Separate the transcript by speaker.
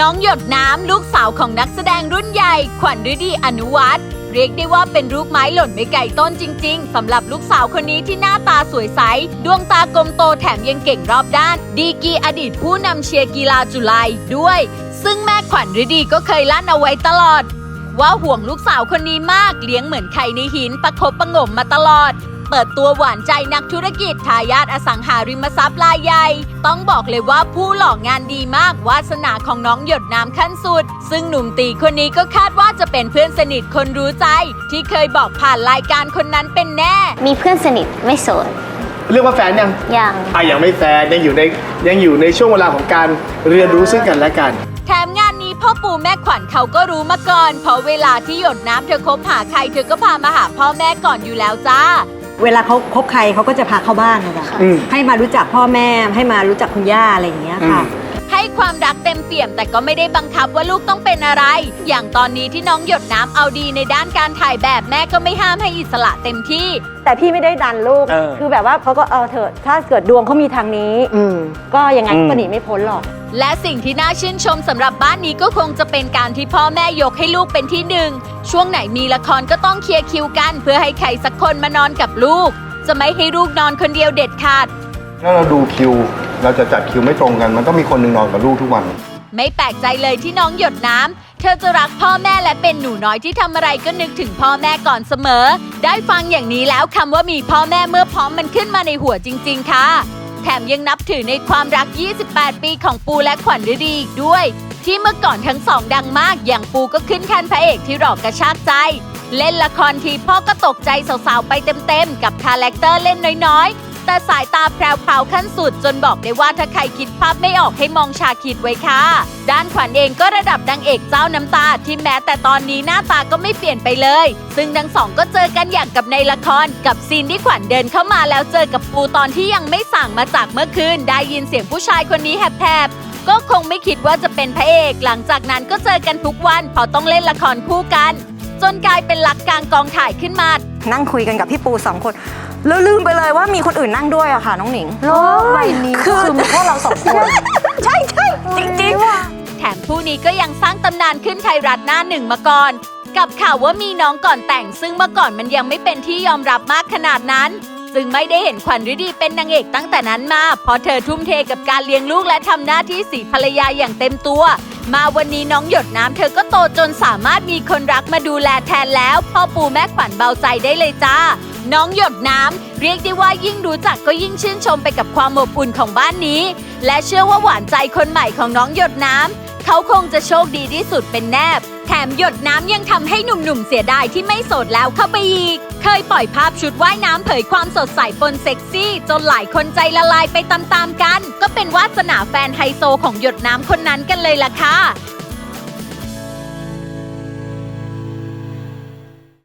Speaker 1: น้องหยดน้ำลูกสาวของนักแสดงรุ่นใหญ่ ขวัญฤดีอนุวัฒน์เรียกได้ว่าเป็นลูกไม้หล่นไม่ไกลต้นจริง ๆสำหรับลูกสาวคนนี้ที่หน้าตาสวยใส ดวงตากลมโตแถมยังเก่งรอบด้าน ดีกีอดีตผู้นำเชียร์กีฬาจุฬาด้วย ซึ่งแม่ขวัญฤดีก็เคยลั่นเอาไว้ตลอด ว่าห่วงลูกสาวคนนี้มากเลี้ยงเหมือนไข่ในหินประคบประงมมาตลอด เปิดตัวหวานใจนักธุรกิจทายาทอสังหาริมทรัพย์รายใหญ่ ต้องบอกเลยว่าผู้หลอกงานดีมากวาสนาของน้องหยดน้ำขั้นสุด ซึ่งหนุ่มตีคนนี้ก็คาดว่าจะเป็นเพื่อนสนิทคนรู้ใจ ที่เคยบอกผ่านรายการคนนั้นเป็นแน่
Speaker 2: มีเพื่อนสนิทไม่โสด
Speaker 3: เรียกว่าแฟนยัง
Speaker 2: ยัง
Speaker 3: อะยังไม่แฟนยังอยู่ในยังอยู่ในช่วงเวลาของการเรียนรู้ซึ่งกันและกัน
Speaker 1: แถมงานนี้พ่อปู่แม่ขวัญเขาก็รู้มาก่อน เพราะเวลาที่หยดน้ำเธอคบหาใครเธอก็พามาหาพ่อแม่ก่อนอยู่แล้วจ้า
Speaker 4: เวลาเขาคบใครเขาก็จะพาเข้าบ้านนะจ๊ะ
Speaker 3: อืม
Speaker 4: ให้มารู้จักพ่อแม่ ให้มารู้จักคุณย่าอะไรอย่างเงี้ยค่ะ
Speaker 1: ให้ความรักเต็มเปี่ยมแต่ก็ไม่ได้บังคับว่าลูกต้องเป็นอะไร อย่างตอนนี้ที่น้องหยดน้ำเอาดีในด้านการถ่ายแบบแม่ก็ไม่ห้ามให้อิสระเต็มที่
Speaker 4: แต่พี่ไม่ได้ดันลูก
Speaker 3: เออ
Speaker 4: คือแบบว่าเขาก็เออเถอะ ถ้าเกิดดวงเขามีทางนี้
Speaker 3: อืม
Speaker 4: ก็ยังไง
Speaker 3: อืม
Speaker 4: ก็หนีไม่พ้นหรอก
Speaker 1: และสิ่งที่น่าชื่นชมสำหรับบ้านนี้ก็คงจะเป็นการที่พ่อแม่ยกให้ลูกเป็นที่หนึ่ง ช่วงไหนมีละครก็ต้องเคลียร์คิวกัน เพื่อให้ใครสักคนมานอนกับลูก จะไม่ให้ลูกนอนคนเดียวเด็ดขาด
Speaker 5: ถ้าเราดูคิว เราจะจัดคิวไม่ตรงกัน มันต้องมีคนหนึ่งนอนกับลูกทุกวัน
Speaker 1: ไม่แปลกใจเลยที่น้องหยดน้ำ เธอจะรักพ่อแม่และเป็นหนูน้อยที่ทำอะไรก็นึกถึงพ่อแม่ก่อนเสมอ ได้ฟังอย่างนี้แล้วคำว่ามีพ่อแม่เมื่อพร้อมมันขึ้นมาในหัวจริง ๆ ค่ะ แถมยังนับถือในความรัก 28 ปีของปูและขวัญฤดีอีกด้วย ที่เมื่อก่อนทั้งสองดังมาก อย่างปูก็ขึ้นแทนพระเอกที่หลอกกระชากใจ เล่นละครทีพ่อก็ตกใจสาวๆไปเต็มๆ กับคาแรคเตอร์เล่นน้อยๆ แต่สายตาแพรวๆขั้นสุด จนบอกได้ว่าถ้าใครคิดภาพไม่ออกให้มองชาคิดไว้ค่ะ ด้านขวัญเองก็ระดับนางเอกเจ้าน้ำตา ที่แม้แต่ตอนนี้หน้าตาก็ไม่เปลี่ยนไปเลย ซึ่งทั้งสองก็เจอกันอย่างกับในละคร กับซีนที่ขวัญเดินเข้ามาแล้วเจอกับปูตอนที่ยังไม่สั่งมาจากเมื่อคืนได้ยินเสียงผู้ชายคนนี้แหบก็คงไม่คิดว่าจะเป็นพระเอก หลังจากนั้นก็เจอกันทุกวันเพอต้องเล่นละครคู่กัน จนกลายเป็นหลักกลางกองถ่ายขึ้นมา
Speaker 6: นั่งคุยกันกับพี่ปูสองคน แล้วลืมไปเลยว่ามีคนอื่นนั่งด้วยอะค่ะ น้องหนิง
Speaker 2: โลกใบนี้ก็คือ มีพวกเราสองคน
Speaker 6: ใช่ใช่จริง
Speaker 1: แถมผู้นี้ก็ยังสร้างตำนานขึ้นไทยรัฐหน้าหนึ่งมาก่อน กับข่าวว่ามีน้องก่อนแต่ง ซึ่งเมื่อก่อนมันยังไม่เป็นที่ยอมรับมากขนาดนั้น ซึ่งไม่ได้เห็นขวัญฤดีเป็นนางเอกตั้งแต่นั้นมาเพราะเธอทุ่มเทกับการเลี้ยงลูกและทำหน้าที่สีภรรยาอย่างเต็มตัว มาวันนี้น้องหยดน้ำเธอก็โตจนสามารถมีคนรักมาดูแลแทนแล้วพ่อปู่แม่ขวัญเบาใจได้เลยจ้า น้องหยดน้ำเรียกได้ว่ายิ่งรู้จักก็ยิ่งชื่นชมไปกับความอบอุ่นของบ้านนี้ และเชื่อว่าหวานใจคนใหม่ของน้องหยดน้ำ เขาคงจะโชคดีที่สุดเป็นแนบ แถมหยดน้ำยังทำให้หนุ่มๆเสียดายที่ไม่โสดแล้วเข้าไปอีก เคยปล่อยภาพชุดว่ายน้ำเผยความสดใสปนเซ็กซี่ จนหลายคนใจละลายไปตามๆกัน ก็เป็นวาสนาแฟนไฮโซของหยดน้ำคนนั้นกันเลยล่ะค่ะ